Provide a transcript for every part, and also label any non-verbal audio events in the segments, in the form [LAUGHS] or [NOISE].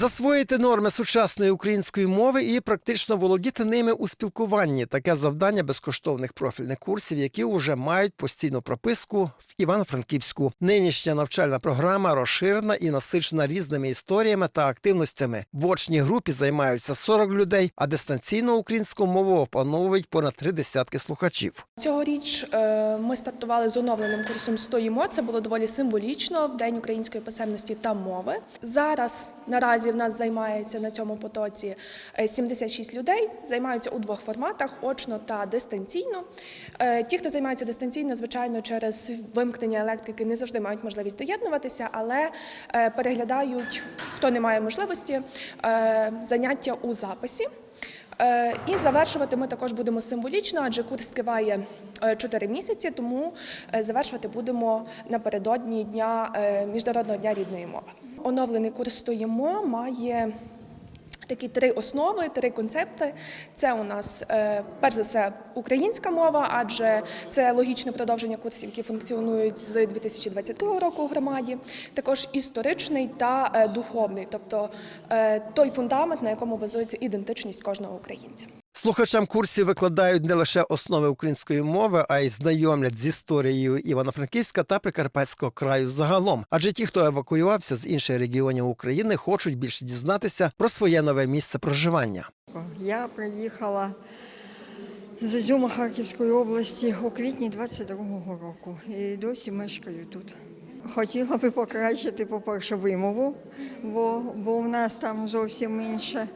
Засвоїти норми сучасної української мови і практично володіти ними у спілкуванні таке завдання безкоштовних профільних курсів, які вже мають постійну прописку в Івано-Франківську. Нинішня навчальна програма розширена і насичена різними історіями та активностями. В очній групі займаються 40 людей, а дистанційно українську мову опановують понад три десятки слухачів. Цьогоріч е, ми стартували з оновленим курсом «Стоїмо». Це було доволі символічно в День української писемності та мови. Зараз наразі в нас займається на цьому потоці е, 76 людей. Займаються у двох форматах: очно та дистанційно. Е, Ті, хто займається дистанційно, звичайно, через вимкнення електрики не завжди мають можливість доєднуватися, але е, переглядають, хто не має можливості, е, заняття у записі. Е, І завершувати ми також будемо символічно, адже курс триває 4 місяці, тому е, завершувати будемо напередодні дня е, міжнародного дня рідної мови. Оновлений курс стоїмо має. Такі три основи, три концепти. Це у нас е, перш за все українська мова, адже це логічне продовження курсів, які функціонують з 2022 року у громаді. Також історичний та е, духовний, тобто е, той фундамент, на якому базується ідентичність кожного українця. Слухачам курсів викладають не лише основи української мови, а й знайомлять з історією Івано-Франківська та Прикарпатського краю загалом. Адже ті, хто евакуювався з інших регіонів України, хочуть більше дізнатися про своє нове місце проживання. Я приїхала з Ізюма Харківської області у квітні 22-го року і досі мешкаю тут. Хотіла би покращити, по-перше, вимову, бо, бо в нас там зовсім інше.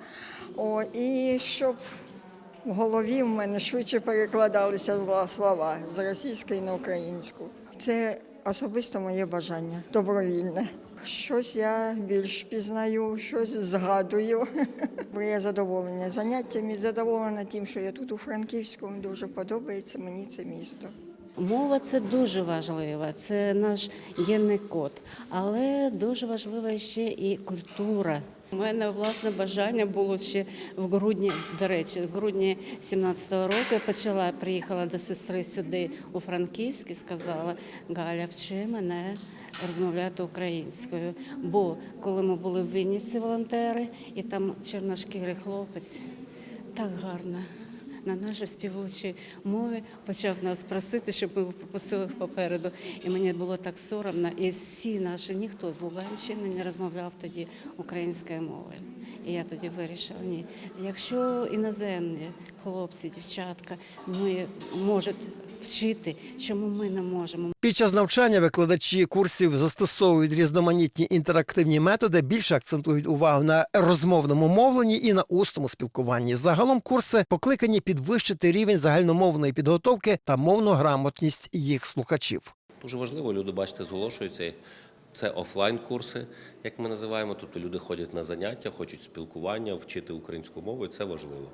О, і щоб в голові в мене швидше перекладалися слова з російської на українську. Це особисто моє бажання, добровільне. Щось я більш пізнаю, щось згадую. [LAUGHS] Бо я задоволена заняттями, задоволена тим, що я тут у Франківську. Дуже подобається мені це місто. Мова це дуже важлива, це наш генний код, але дуже важлива ще і культура. У мене власне бажання було ще в грудні, до речі, в грудні 17-го року я почала, приїхала до сестри сюди у Франківськ і сказала, Галя, вчи мене розмовляти українською. Бо коли ми були в Вінниці волонтери, і там чорношкірий хлопець, так гарно на нашій співучі мові почав нас просити, щоб ми пропустили попереду. І мені було так соромно. І всі наші, ніхто з Луганщини не розмовляв тоді українською мовою. І я тоді вирішила, ні, якщо іноземні хлопці, дівчатка ми можуть вчити, чому ми не можемо? Під час навчання викладачі курсів застосовують різноманітні інтерактивні методи, більше акцентують увагу на розмовному мовленні і на усному спілкуванні. Загалом курси покликані підвищити рівень загальномовної підготовки та мовну грамотність їх слухачів. Дуже важливо, люди, бачите, зголошуються. Це офлайн-курси, як ми називаємо. Тобто люди ходять на заняття, хочуть спілкування, вчити українську мову, і це важливо.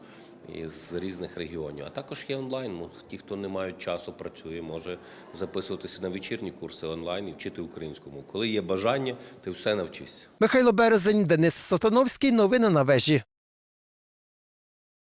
І з різних регіонів. А також є онлайн. Ті, хто не мають часу, працює, може записуватися на вечірні курси онлайн і вчити українську мову. Коли є бажання, ти все навчишся. Михайло Березень, Денис Сатановський. Новини на вежі.